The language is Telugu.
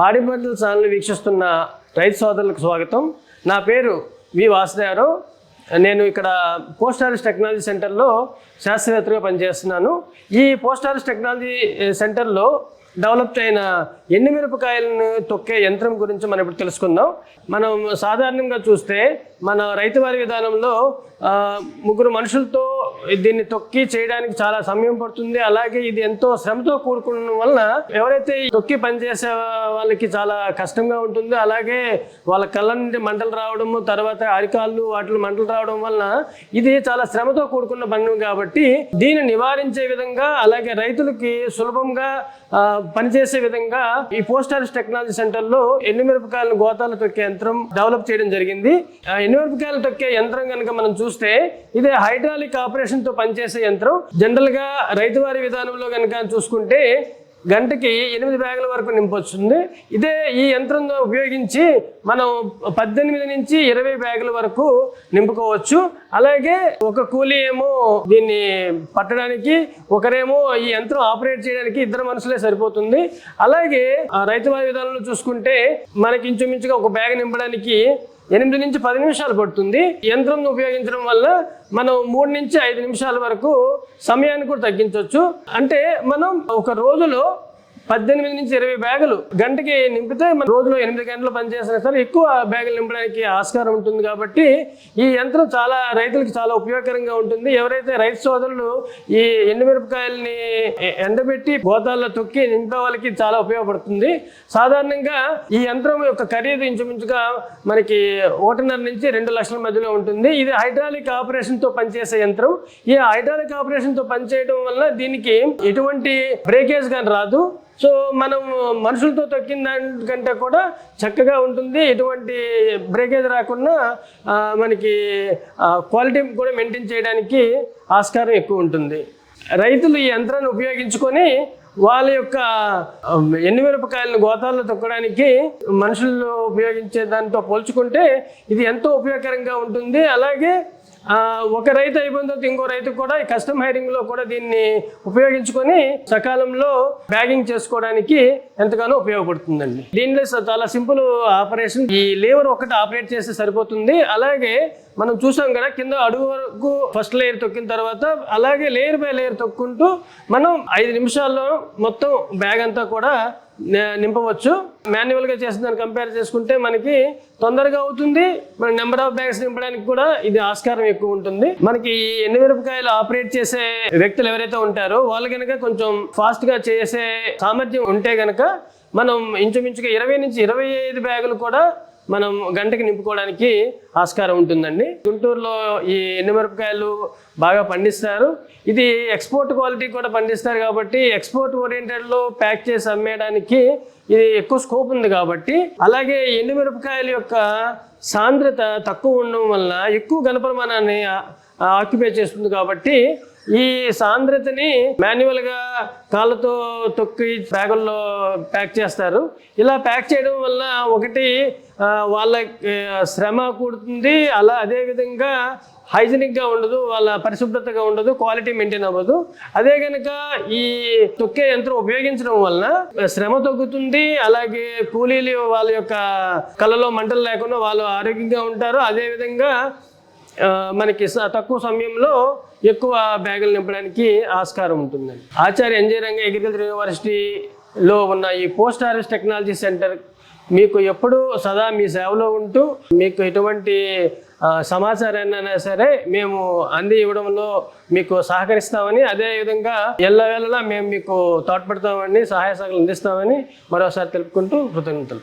పాడి ఛానల్ వీక్షిస్తున్న రైతు సోదరులకు స్వాగతం. నా పేరు వి వాసుదేవరావు. నేను ఇక్కడ పోస్ట్ ఆఫీస్ టెక్నాలజీ సెంటర్లో శాస్త్రవేత్తగా పనిచేస్తున్నాను. ఈ పోస్ట్ ఆఫీస్ టెక్నాలజీ సెంటర్లో డెవలప్ అయిన ఎండుమిరపకాయలను తొక్కే యంత్రం గురించి మనం ఇప్పుడు తెలుసుకుందాం. మనం సాధారణంగా చూస్తే మన రైతువారి విధానంలో ముగ్గురు మనుషులతో దీన్ని తొక్కి చేయడానికి చాలా సమయం పడుతుంది. అలాగే ఇది ఎంతో శ్రమతో కూడుకున్న వలన ఎవరైతే తొక్కి పనిచేసే వాళ్ళకి చాలా కష్టంగా ఉంటుంది. అలాగే వాళ్ళ కళ్ళ నుండి మంటలు రావడము తర్వాత అరికాళ్ళు వాటిలో మంటలు రావడం వలన ఇది చాలా శ్రమతో కూడుకున్న పని కాబట్టి దీన్ని నివారించే విధంగా అలాగే రైతులకి సులభంగా పనిచేసే విధంగా ఈ పోస్ట్ హార్వెస్ట్ టెక్నాలజీ సెంటర్లో ఎండుమిరపకాయలను గోతాలు తొక్కే యంత్రం డెవలప్ చేయడం జరిగింది. ఆ ఎండుమిరపకాయలు తొక్కే యంత్రం కనుక మనం చూస్తే ఇది హైడ్రాలిక్ ఆపరేషన్ ఆపరేషన్తో పనిచేసే యంత్రం జనరల్గా రైతువారి విధానంలో కనుక చూసుకుంటే గంటకి ఎనిమిది బ్యాగుల వరకు నింపొస్తుంది ఇదే ఈ యంత్రం ఉపయోగించి మనం పద్దెనిమిది నుంచి ఇరవై బ్యాగుల వరకు నింపుకోవచ్చు. అలాగే ఒక కూలి ఏమో దీన్ని పట్టడానికి ఒకరేమో ఈ యంత్రం ఆపరేట్ చేయడానికి ఇద్దరు మనుషులే సరిపోతుంది. అలాగే ఆ విధానంలో చూసుకుంటే మనకి ఇంచుమించుగా ఒక బ్యాగ్ నింపడానికి ఎనిమిది నుంచి పది నిమిషాలు పడుతుంది. యంత్రం ఉపయోగించడం వల్ల మనం మూడు నుంచి ఐదు నిమిషాల వరకు సమయాన్ని కూడా తగ్గించవచ్చు. అంటే మనం ఒక రోజులో పద్దెనిమిది నుంచి ఇరవై బ్యాగులు గంటకి నింపితే మన రోజులో ఎనిమిది గంటలు పనిచేసినా సరే ఎక్కువ బ్యాగులు నింపడానికి ఆస్కారం ఉంటుంది కాబట్టి ఈ యంత్రం చాలా రైతులకు చాలా ఉపయోగకరంగా ఉంటుంది. ఎవరైతే రైతు సోదరులు ఈ ఎండుమిరపకాయల్ని ఎండబెట్టి గోతాల్లో తొక్కి నింపే వాళ్ళకి చాలా ఉపయోగపడుతుంది. సాధారణంగా ఈ యంత్రం యొక్క ఖరీదు ఇంచుమించుగా మనకి ఒకటిన్నర నుంచి రెండు లక్షల మధ్యలో ఉంటుంది. ఇది హైడ్రాలిక్ ఆపరేషన్తో పనిచేసే యంత్రం. ఈ హైడ్రాలిక్ ఆపరేషన్తో పనిచేయడం వల్ల దీనికి ఎటువంటి బ్రేకేజ్ కానీ రాదు. సో మనం మనుషులతో తొక్కిన దానికంటే కూడా చక్కగా ఉంటుంది. ఎటువంటి బ్రేకేజ్ రాకుండా మనకి క్వాలిటీ కూడా మెయింటైన్ చేయడానికి ఆస్కారం ఎక్కువ ఉంటుంది. రైతులు ఈ యంత్రాన్ని ఉపయోగించుకొని వాళ్ళ యొక్క ఆ, ఎండుమిరపకాయలను గోతాల్లో తొక్కడానికి మనుషులు ఉపయోగించే దానితో పోల్చుకుంటే ఇది ఎంతో ఉపయోగకరంగా ఉంటుంది. అలాగే ఒక రైతు అయిపోయిన తర్వాత ఇంకో రైతు కూడా ఈ కస్టమ్ హైరింగ్లో కూడా దీన్ని ఉపయోగించుకొని సకాలంలో బ్యాగింగ్ చేసుకోవడానికి ఎంతగానో ఉపయోగపడుతుందండి. దీనిలో చాలా సింపుల్ ఆపరేషన్ ఈ లేవర్ ఒకటి ఆపరేట్ చేస్తే సరిపోతుంది. అలాగే మనం చూసాం కదా కింద అడుగు వరకు ఫస్ట్ లేయర్ తొక్కిన తర్వాత అలాగే లేయర్ బై లేయర్ తొక్కుంటూ మనం ఐదు నిమిషాల్లో మొత్తం బ్యాగ్ అంతా కూడా నింపవచ్చు. మాన్యువల్గా చేసిన దాన్ని కంపేర్ చేసుకుంటే మనకి తొందరగా అవుతుంది. మన నెంబర్ ఆఫ్ బ్యాగ్స్ నింపడానికి కూడా ఇది ఆస్కారం ఎక్కువ ఉంటుంది. మనకి ఈ ఎండుమిరపకాయలు ఆపరేట్ చేసే వ్యక్తులు ఎవరైతే ఉంటారో వాళ్ళు కనుక కొంచెం ఫాస్ట్గా చేసే సామర్థ్యం ఉంటే కనుక మనం ఇంచుమించుగా ఇరవై నుంచి ఇరవై ఐదు బ్యాగులు కూడా మనం గంటకి నింపుకోవడానికి ఆస్కారం ఉంటుందండి. గుంటూరులో ఈ ఎండుమిరపకాయలు బాగా పండిస్తారు. ఇది ఎక్స్పోర్ట్ క్వాలిటీ కూడా పండిస్తారు కాబట్టి ఎక్స్పోర్ట్ ఓరియంటెడ్లో ప్యాక్ చేసి అమ్మేయడానికి ఇది ఎక్కువ స్కోప్ ఉంది కాబట్టి. అలాగే ఎండుమిరపకాయల యొక్క సాంద్రత తక్కువ ఉండడం వల్ల ఎక్కువ ఘనప్రమాణాన్ని ఆక్యుపై చేస్తుంది కాబట్టి ఈ సాంద్రతని మాన్యువల్గా కాళ్ళతో తొక్కి బ్యాగుల్లో ప్యాక్ చేస్తారు. ఇలా ప్యాక్ చేయడం వల్ల ఒకటి వాళ్ళ శ్రమ కూడుతుంది. అలా అదే విధంగా ఉండదు వాళ్ళ పరిశుభ్రతగా ఉండదు క్వాలిటీ మెయింటైన్ అవ్వదు. అదే కనుక ఈ తొక్కే యంత్రం ఉపయోగించడం వలన శ్రమ తగ్గుతుంది. అలాగే కూలీలు వాళ్ళ యొక్క కళ్ళలో మంటలు లేకుండా వాళ్ళు ఆరోగ్యంగా ఉంటారు. అదేవిధంగా మనకి స- తక్కువ సమయంలో ఎక్కువ బ్యాగులు నింపడానికి ఆస్కారం ఉంటుందండి. ఆచార్య ఎన్జే రంగ అగ్రికల్చర్ యూనివర్సిటీలో ఉన్న ఈ పోస్ట్ హార్వెస్ట్ టెక్నాలజీ సెంటర్ మీకు ఎప్పుడూ సదా మీ సేవలో ఉంటూ మీకు ఎటువంటి సమాచారాన్ని అయినా సరే మేము అంది ఇవ్వడంలో మీకు సహకరిస్తామని అదేవిధంగా ఎల్లవేళలా మేము మీకు తోడ్పడతామని సహాయ సహకారం అందిస్తామని మరోసారి తెలుపుకుంటూ కృతజ్ఞతలు.